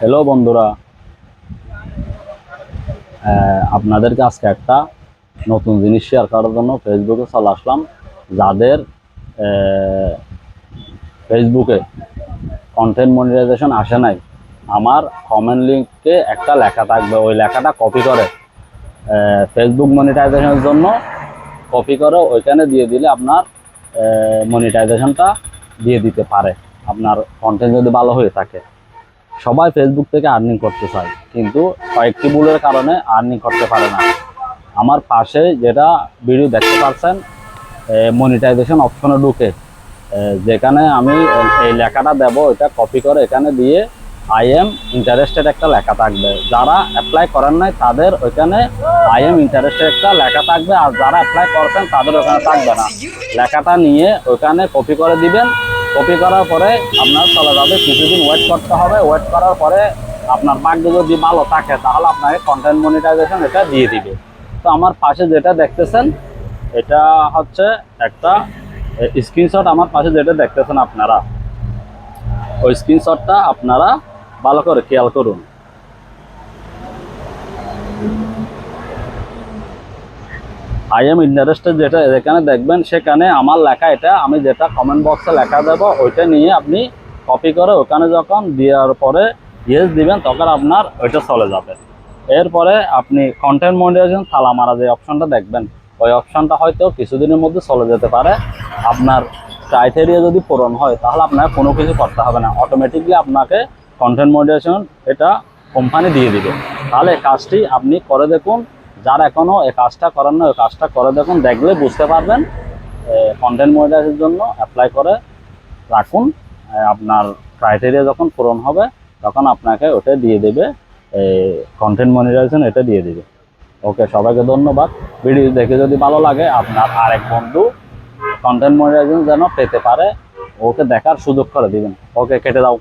Hello বন্ধুরা। আপনাদেরকে আজকে একটা নতুন জিনিস শেয়ার করার জন্য ফেসবুকে চলে আসলাম। যাদের ফেসবুকে কন্টেন্ট মনিটাইজেশন আসে নাই, আমার কমেন্ট লিঙ্কে একটা লেখা থাকবে। ওই লেখাটা কপি করে ফেসবুক মনিটাইজেশনের জন্য কপি করে ওইখানে দিয়ে দিলে আপনার মনিটাইজেশনটা দিয়ে দিতে পারে। আপনার কন্টেন্ট যদি ভালো হয়ে থাকে। সবাই ফেসবুক থেকে আর্নিং করতে চায়, কিন্তু কয়েকটি ভুলের কারণে আর্নিং করতে পারে না। আমার পাশে যেটা ভিডিও দেখতে পাচ্ছেন মনিটাইজেশন অপশনে ঢুকে। যেখানে আমি এই লেখাটা দেব, এটা কপি করে এখানে দিয়ে আই এম ইন্টারেস্টেড একটা লেখা থাকবে। যারা অ্যাপ্লাই করেন নাই, তাদের ওইখানে আই এম ইন্টারেস্টেড একটা লেখা থাকবে, আর যারা অ্যাপ্লাই করছেন, তাদের ওখানে থাকবে না। লেখাটা নিয়ে ওইখানে কপি করে দিবেন কপি করার পরে আপনার চলে যাবে, কিছুদিন ওয়েট করতে হবে। ওয়েট করার পরে আপনার ভাগ্য যদি ভালো থাকে, তাহলে আপনাকে কন্টেন্ট মনিটাইজেশন এটা দিয়ে দিবে। তো আমার পাশে যেটা দেখতেছেন, এটা হচ্ছে একটা স্ক্রিনশট আমার পাশে যেটা দেখতেছেন আপনারা। ওই স্ক্রিনশটটা আপনারা ভালো করে খেয়াল করুন। আই এম ইন্টারেস্টেড যেটা যেখানে দেখবেন সেখানে আমার লেখা এটা। আমি যেটা কমেন্ট বক্সে লেখা দেবো, ওইটা নিয়ে আপনি কপি করে ওখানে যখন দেওয়ার পরে ইয়েস দিবেন, তখন আপনার ওইটা চলে যাবে। এরপরে আপনি কন্টেন্ট মনিটাইজেশন থালা মারা যে অপশনটা দেখবেন, ওই অপশনটা হয়তো কিছুদিনের মধ্যে চলে যেতে পারে। আপনার ক্রাইটেরিয়া যদি পূরণ হয়, তাহলে আপনাকে কোনো কিছু করতে হবে না। অটোমেটিকলি আপনাকে কন্টেন্ট মনিটাইজেশন এটা কোম্পানি দিয়ে দিবে। তাহলে কাজটি আপনি করে দেখুন। যারা এখনও এই কাজটা করেন না ওই কাজটা করে দেখুন, দেখলে বুঝতে পারবেন কন্টেন্ট মনিটাইজের জন্য অ্যাপ্লাই করে রাখুন আপনার ক্রাইটেরিয়া যখন পূরণ হবে, তখন আপনাকে ওটা দিয়ে দেবে কন্টেন্ট মনিটাইজেশন এটা দিয়ে দেবে। ওকে, সবাইকে ধন্যবাদ। ভিডিও দেখে যদি ভালো লাগে, আপনার আরেক বন্ধু কন্টেন্ট মনিটাইজেশন যেন পেতে পারে, ওকে দেখার সুযোগ করে দিবেন। ওকে, কেটে দাও।